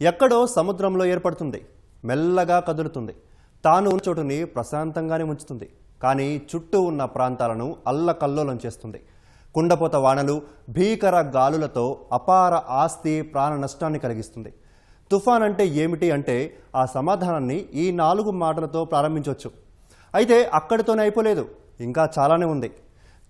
ఎక్కడో సముద్రంలో ఏర్పడుతుంది. మెల్లగా కదులుతుంది. తాను ఉన్న చోటుని ప్రశాంతంగానే ఉంచుతుంది. కానీ చుట్టూ ఉన్న ప్రాంతాలను అల్లకల్లోలం చేస్తుంది. కుండపోత వానలు భీకర గాలులతో అపార ఆస్తి ప్రాణ నష్టాన్ని కలిగిస్తుంది. తుఫాన్ అంటే ఏమిటి అంటే ఆ సమాధానాన్ని ఈ నాలుగు మాటలతో ప్రారంభించవచ్చు అయితే అక్కడితోనే అయిపోలేదు. ఇంకా చాలానే ఉంది.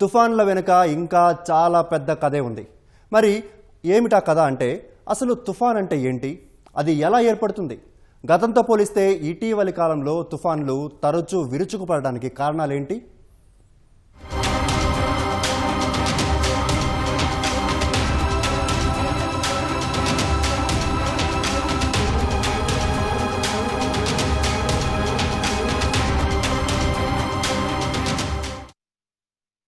తుఫాన్ల వెనుక ఇంకా చాలా పెద్ద కథే ఉంది. మరి ఏమిటా కథ అంటే అసలు తుఫాన్ అంటే ఏంటి? అది ఎలా ఏర్పడుతుంది? గతంతో పోలిస్తే ఇటీవలి కాలంలో తుఫాన్లు తరచూ విరుచుకుపడడానికి కారణాలేంటి?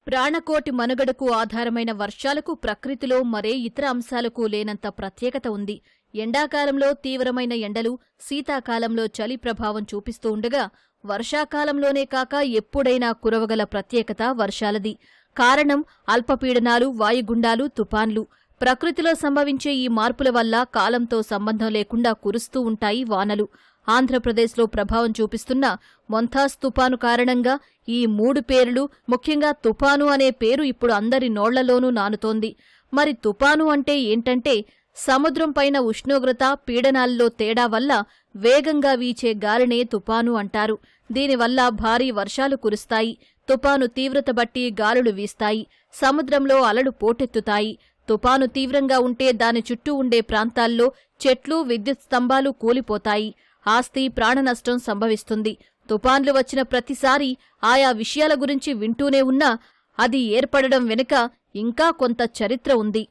ప్రాణకోటి మనుగడకు ఆధారమైన వర్షాలకు ప్రకృతిలో మరే ఇతర అంశాలకు లేనంత ప్రత్యేకత ఉంది. ఎండాకాలంలో తీవ్రమైన ఎండలు శీతాకాలంలో చలి ప్రభావం చూపిస్తూ ఉండగా వర్షాకాలంలోనే కాక ఎప్పుడైనా కురవగల ప్రత్యేకత వర్షాలది. కారణం అల్పపీడనాలు వాయుగుండాలు తుపాన్లు. ప్రకృతిలో సంభవించే ఈ మార్పుల వల్ల కాలంతో సంబంధం లేకుండా కురుస్తూ ఉంటాయి వానలు. ఆంధ్రప్రదేశ్లో ప్రభావం చూపిస్తున్న మొంథాస్ తుపాను కారణంగా ఈ మూడు పేర్లు ముఖ్యంగా తుపాను అనే పేరు ఇప్పుడు అందరి నోళ్ళలోనూ నానుతోంది. మరి తుపాను అంటే ఏంటంటే సముద్రం పైన ఉష్ణోగ్రత పీడనాల్లో తేడా వల్ల వేగంగా వీచే గాలినే తుపాను అంటారు. దీనివల్ల భారీ వర్షాలు కురుస్తాయి. తుపాను తీవ్రత బట్టి గాలులు వీస్తాయి. సముద్రంలో అలలు పోటెత్తుతాయి. తుపాను తీవ్రంగా ఉంటే దాని చుట్టూ ఉండే ప్రాంతాల్లో చెట్లు విద్యుత్ స్తంభాలు కూలిపోతాయి. ఆస్తి ప్రాణనష్టం సంభవిస్తుంది. తుపాన్లు వచ్చిన ప్రతిసారి ఆయా విషయాల గురించి వింటూనే ఉన్నా అది ఏర్పడడం వెనుక ఇంకా కొంత చరిత్ర ఉంది.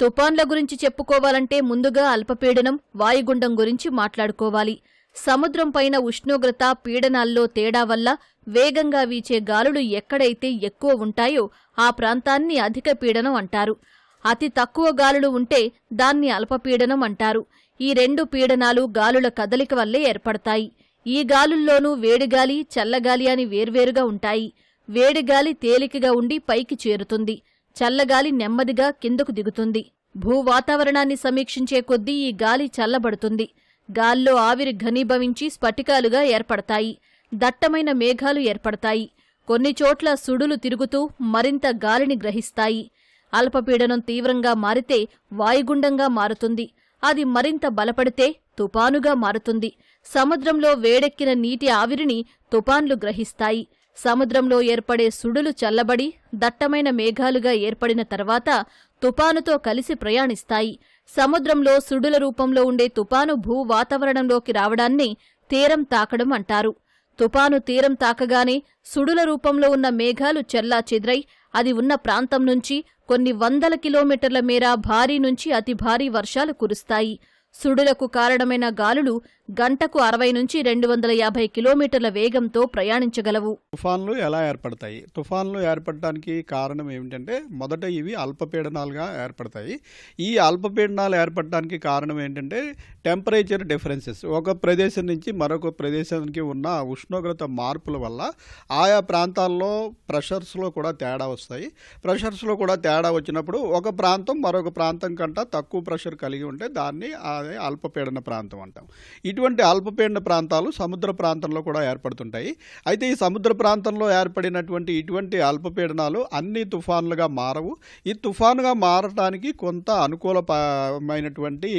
తుపాన్ల గురించి చెప్పుకోవాలంటే ముందుగా అల్పపీడనం వాయుగుండం గురించి మాట్లాడుకోవాలి. సముద్రం పైన ఉష్ణోగ్రత పీడనాల్లో తేడా వల్ల వేగంగా వీచే గాలులు ఎక్కడైతే ఎక్కువ ఉంటాయో ఆ ప్రాంతాన్ని అధిక పీడనం అంటారు. అతి తక్కువ గాలులు ఉంటే దాన్ని అల్పపీడనం అంటారు. ఈ రెండు పీడనాలు గాలుల కదలిక వల్లే ఏర్పడతాయి. ఈ గాలుల్లోనూ వేడిగాలి చల్లగాలి అని వేర్వేరుగా ఉంటాయి. వేడిగాలి తేలికగా ఉండి పైకి చేరుతుంది. చల్లగాలి నెమ్మదిగా కిందకు దిగుతుంది. భూ వాతావరణాన్ని సమీక్షించే కొద్దీ ఈ గాలి చల్లబడుతుంది. గాల్లో ఆవిరి ఘనీభవించి స్ఫటికాలుగా ఏర్పడతాయి. దట్టమైన మేఘాలు ఏర్పడతాయి. కొన్ని చోట్ల సుడులు తిరుగుతూ మరింత గాలిని గ్రహిస్తాయి. అల్పపీడనం తీవ్రంగా మారితే వాయుగుండంగా మారుతుంది. అది మరింత బలపడితే తుపానుగా మారుతుంది. సముద్రంలో వేడెక్కిన నీటి ఆవిరిని తుపాన్లు గ్రహిస్తాయి. సముద్రంలో ఏర్పడే సుడులు చల్లబడి దట్టమైన మేఘాలుగా ఏర్పడిన తర్వాత తుపానుతో కలిసి ప్రయాణిస్తాయి. సముద్రంలో సుడుల రూపంలో ఉండే తుపాను భూ వాతావరణంలోకి రావడాన్ని తీరం తాకడం అంటారు. తుపాను తీరం తాకగానే సుడుల రూపంలో ఉన్న మేఘాలు చెల్లా చెదరై అది ఉన్న ప్రాంతం నుంచి కొన్ని వందల కిలోమీటర్ల మేర భారీ నుంచి అతి భారీ వర్షాలు కురుస్తాయి. సుడులకు కారణమైన గాలులు గంటకు అరవై నుంచి రెండు వందల యాభై కిలోమీటర్ల వేగంతో ప్రయాణించగలవు. తుఫాన్లు ఎలా ఏర్పడతాయి? తుఫాన్లు ఏర్పడటానికి కారణం ఏమిటంటే మొదట ఇవి అల్పపీడనాలుగా ఏర్పడతాయి. ఈ అల్పపీడనాలు ఏర్పడటానికి కారణం ఏంటంటే టెంపరేచర్ డిఫరెన్సెస్. ఒక ప్రదేశం నుంచి మరొక ప్రదేశానికి ఉన్న ఉష్ణోగ్రత మార్పుల వల్ల ఆయా ప్రాంతాల్లో ప్రెషర్స్లో కూడా తేడా వస్తాయి. ప్రెషర్స్లో కూడా తేడా వచ్చినప్పుడు ఒక ప్రాంతం మరొక ప్రాంతం కంటే తక్కువ ప్రెషర్ కలిగి ఉంటే దాన్ని అదే అల్పపీడన ప్రాంతం అంటాం. ఇటువంటి అల్పపీడన ప్రాంతాలు సముద్ర ప్రాంతంలో కూడా ఏర్పడుతుంటాయి. అయితే ఈ సముద్ర ప్రాంతంలో ఏర్పడినటువంటి ఇటువంటి అల్పపీడనాలు అన్ని తుఫాన్లుగా మారవు. ఈ తుఫానుగా మారటానికి కొంత అనుకూలమైనటువంటి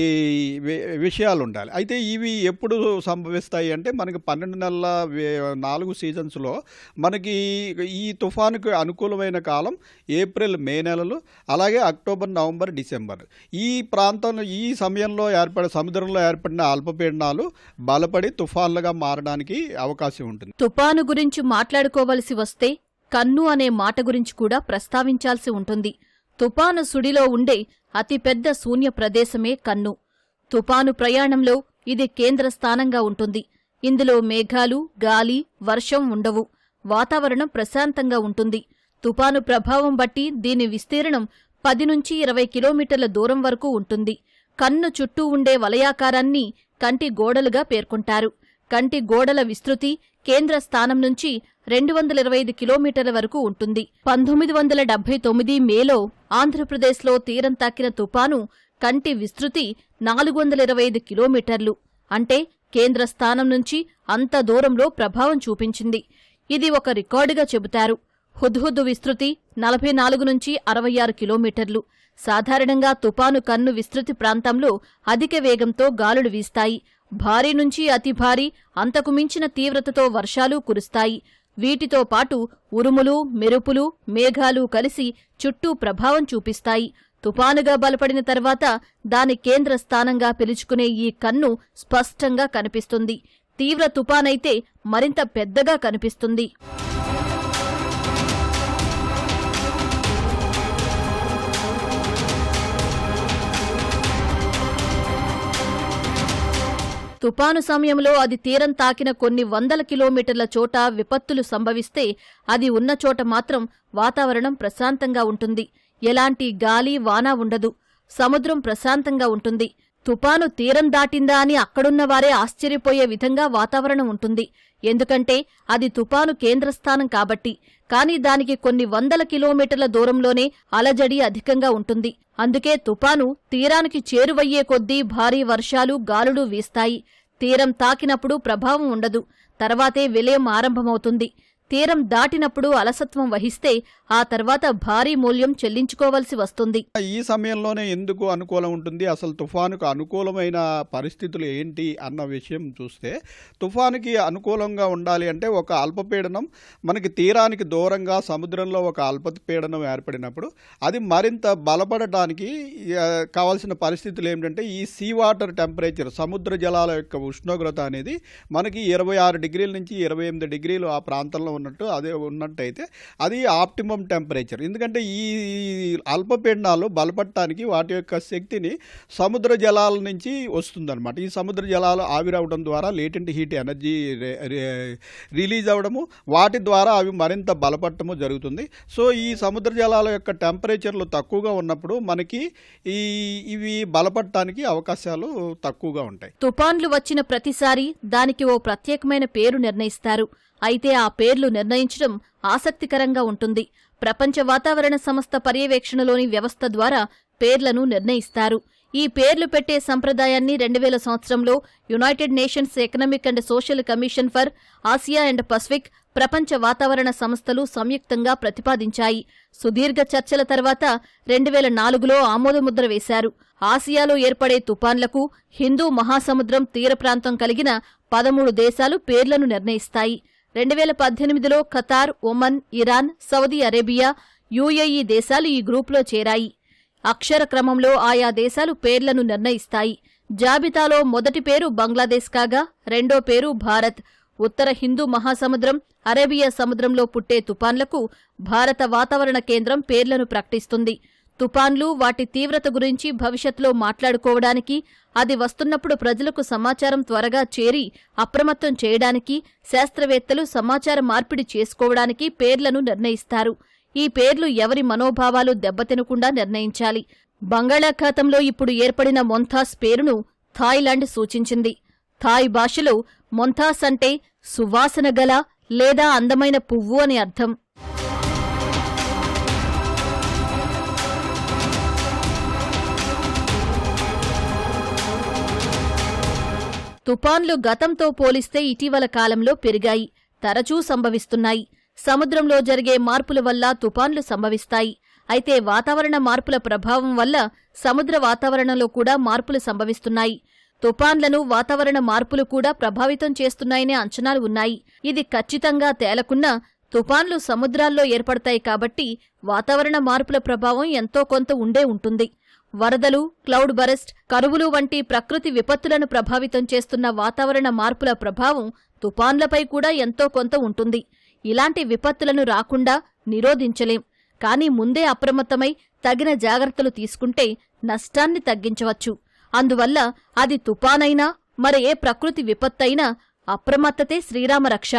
ఈ విషయాలు ఉండాలి అయితే ఇవి ఎప్పుడు సంభవిస్తాయి అంటే మనకి పన్నెండు నెలల నాలుగు సీజన్స్లో మనకి ఈ తుఫానుకు అనుకూలమైన కాలం ఏప్రిల్ మే నెలలు అలాగే అక్టోబర్ నవంబర్ డిసెంబర్. ఈ ప్రాంతంలో ఈ సమయంలో ఏర్పడే సముద్రంలో ఏర్పడిన అల్పపీడనాలు బలపడి తుఫాన్లుగా మారడానికి అవకాశం ఉంటుంది. తుఫాను గురించి మాట్లాడుకోవలసి వస్తే కన్ను అనే మాట గురించి కూడా ప్రస్తావించాల్సి ఉంటుంది. తుపాను సుడిలో ఉండే అతిపెద్ద శూన్య ప్రదేశమే కన్ను. తుపాను ప్రయాణంలో ఇది కేంద్ర స్థానంగా ఉంటుంది. ఇందులో మేఘాలు గాలి వర్షం ఉండవు. వాతావరణం ప్రశాంతంగా ఉంటుంది. తుపాను ప్రభావం బట్టి దీని విస్తీర్ణం పది నుంచి ఇరవై కిలోమీటర్ల దూరం వరకు ఉంటుంది. కన్ను చుట్టూ ఉండే వలయాకారాన్ని కంటి గోడలుగా పేర్కొంటారు. కంటి గోడల విస్తృతి కేంద్ర స్థానం నుంచి రెండు వందల ఇరవై ఐదు కిలోమీటర్ల వరకు ఉంటుంది. పంతొమ్మిది వందల డెబ్బై తొమ్మిది మేలో ఆంధ్రప్రదేశ్లో తీరం తాకిన తుపాను కంటి విస్తృతి నాలుగు వందల ఇరవై ఐదు కిలోమీటర్లు. అంటే కేంద్ర స్థానం నుంచి అంత దూరంలో ప్రభావం చూపించింది. ఇది ఒక రికార్డుగా చెబుతారు. హుద్హుద్ విస్తృతి నలభై నాలుగు నుంచి అరవై ఆరు కిలోమీటర్లు. సాధారణంగా తుపాను కన్ను విస్తృతి ప్రాంతంలో అధిక వేగంతో గాలులు వీస్తాయి. భారీ నుంచి అతి భారీ అంతకు మించిన తీవ్రతతో వర్షాలు కురుస్తాయి. వీటితో పాటు ఉరుములు మెరుపులు మేఘాలు కలిసి చుట్టూ ప్రభావం చూపిస్తాయి. తుపానుగా బలపడిన తర్వాత దాని కేంద్ర స్థానంగా పిలుచుకునే ఈ కన్ను స్పష్టంగా కనిపిస్తుంది. తీవ్ర తుపానైతే మరింత పెద్దగా కనిపిస్తుంది. తుపాను సమయంలో అది తీరం తాకిన కొన్ని వందల కిలోమీటర్ల చోట విపత్తులు సంభవిస్తే అది ఉన్న చోట మాత్రం వాతావరణం ప్రశాంతంగా ఉంటుంది. ఎలాంటి గాలి వాన ఉండదు. సముద్రం ప్రశాంతంగా ఉంటుంది. తుపాను తీరం దాటిందా అని అక్కడున్న వారే ఆశ్చర్యపోయే విధంగా వాతావరణం ఉంటుంది. ఎందుకంటే అది తుపాను కేంద్రస్థానం కాబట్టి. కానీ దానికి కొన్ని వందల కిలోమీటర్ల దూరంలోనే అలజడి అధికంగా ఉంటుంది. అందుకే తుపాను తీరానికి చేరువయ్యే కొద్దీ భారీ వర్షాలు గాలులు వీస్తాయి. తీరం తాకినప్పుడు ప్రభావం ఉండదు. తర్వాతే విలయం ఆరంభమవుతుంది. తీరం దాటినప్పుడు అలసత్వం వహిస్తే ఆ తర్వాత భారీ మూల్యం చెల్లించుకోవలసి వస్తుంది. ఈ సమయంలోనే ఎందుకు అనుకూలం ఉంటుంది? అసలు తుఫానుకు అనుకూలమైన పరిస్థితులు ఏంటి అన్న విషయం చూస్తే తుఫానుకి అనుకూలంగా ఉండాలి అంటే ఒక అల్పపీడనం మనకి తీరానికి దూరంగా సముద్రంలో ఒక అల్పపీడనం ఏర్పడినప్పుడు అది మరింత బలపడటానికి కావాల్సిన పరిస్థితులు ఏమిటంటే ఈ సీ వాటర్ టెంపరేచర్ సముద్ర జలాల యొక్క ఉష్ణోగ్రత అనేది మనకి ఇరవై ఆరు డిగ్రీల నుంచి ఇరవై ఎనిమిది డిగ్రీలు ఆ ప్రాంతంలో ఉన్నట్టు అదే ఉన్నట్టయితే అది ఆప్టిమం టెంపరేచర్. ఎందుకంటే ఈ అల్పపీడనాలు బలపడటానికి వాటి యొక్క శక్తిని సముద్ర జలాల నుంచి వస్తుందన్నమాట. ఈ సముద్ర జలాలు ఆవిరవడం ద్వారా లేటెంట్ హీట్ ఎనర్జీ రిలీజ్ అవ్వడము వాటి ద్వారా అవి మరింత బలపడటము జరుగుతుంది. సో ఈ సముద్ర జలాల యొక్క టెంపరేచర్లు తక్కువగా ఉన్నప్పుడు మనకి ఈ ఇవి బలపడటానికి అవకాశాలు తక్కువగా ఉంటాయి. తుపాన్లు వచ్చిన ప్రతిసారి దానికి ఓ ప్రత్యేకమైన పేరు నిర్ణయిస్తారు. అయితే ఆ పేర్లు నిర్ణయించడం ఆసక్తికరంగా ఉంటుంది. ప్రపంచ వాతావరణ సంస్థ పర్యవేక్షణలోని వ్యవస్థ ద్వారా పేర్లను నిర్ణయిస్తారు. ఈ పేర్లు పెట్టే సంప్రదాయాన్ని రెండు వేల సంవత్సరంలో United Nations Economic and Social Commission for Asia and Pacific ప్రపంచ వాతావరణ సంస్థలు సంయుక్తంగా ప్రతిపాదించాయి. సుదీర్ఘ చర్చల తర్వాత రెండు వేల నాలుగులో ఆమోదముద్ర వేశారు. ఆసియాలో ఏర్పడే తుపాన్లకు హిందూ మహాసముద్రం తీర ప్రాంతం కలిగిన పదమూడు దేశాలు పేర్లను నిర్ణయిస్తాయి. రెండు వేల పద్దెనిమిదిలో Qatar Oman Iran Saudi Arabia UAE దేశాలు ఈ గ్రూపులో చేరాయి. అక్షర క్రమంలో ఆయా దేశాలు పేర్లను నిర్ణయిస్తాయి. జాబితాలో మొదటి పేరు బంగ్లాదేశ్ కాగా రెండో పేరు భారత్. ఉత్తర హిందూ మహాసముద్రం అరేబియా సముద్రంలో పుట్టే తుపాన్లకు భారత వాతావరణ కేంద్రం పేర్లను ప్రకటిస్తుంది. తుపాన్లు వాటి తీవ్రత గురించి భవిష్యత్తులో మాట్లాడుకోవడానికి అది వస్తున్నప్పుడు ప్రజలకు సమాచారం త్వరగా చేరి అప్రమత్తం చేయడానికి శాస్త్రవేత్తలు సమాచార మార్పిడి చేసుకోవడానికి పేర్లను నిర్ణయిస్తారు. ఈ పేర్లు ఎవరి మనోభావాలు దెబ్బతినకుండా నిర్ణయించాలి. బంగాళాఖాతంలో ఇప్పుడు ఏర్పడిన మొంథాస్ పేరును థాయిలాండ్ సూచించింది. థాయ్ భాషలో మొంథాస్ అంటే సువాసన గల లేదా అందమైన పువ్వు అని అర్థం. తుపాన్లు గతంతో పోలిస్తే ఇటీవల కాలంలో పెరిగాయి. తరచూ సంభవిస్తున్నాయి. సముద్రంలో జరిగే మార్పుల వల్ల తుపాన్లు సంభవిస్తాయి. అయితే వాతావరణ మార్పుల ప్రభావం వల్ల సముద్ర వాతావరణంలో కూడా మార్పులు సంభవిస్తున్నాయి. తుపాన్లను వాతావరణ మార్పులు కూడా ప్రభావితం చేస్తున్నాయనే అంచనాలు ఉన్నాయి. ఇది ఖచ్చితంగా తేలకున్నా తుపాన్లు సముద్రాల్లో ఏర్పడతాయి కాబట్టి వాతావరణ మార్పుల ప్రభావం ఎంతో కొంత ఉండే ఉంటుంది. వరదలు క్లౌడ్ బరెస్ట్ కరువులు వంటి ప్రకృతి విపత్తులను ప్రభావితం చేస్తున్న వాతావరణ మార్పుల ప్రభావం తుపాన్లపై కూడా ఎంతో కొంత ఉంటుంది. ఇలాంటి విపత్తులను రాకుండా నిరోధించలేం. కానీ ముందే అప్రమత్తమై తగిన జాగ్రత్తలు తీసుకుంటే నష్టాన్ని తగ్గించవచ్చు. అందువల్ల అది తుపానైనా మరి ఏ ప్రకృతి విపత్తైనా అప్రమత్తతే శ్రీరామరక్ష.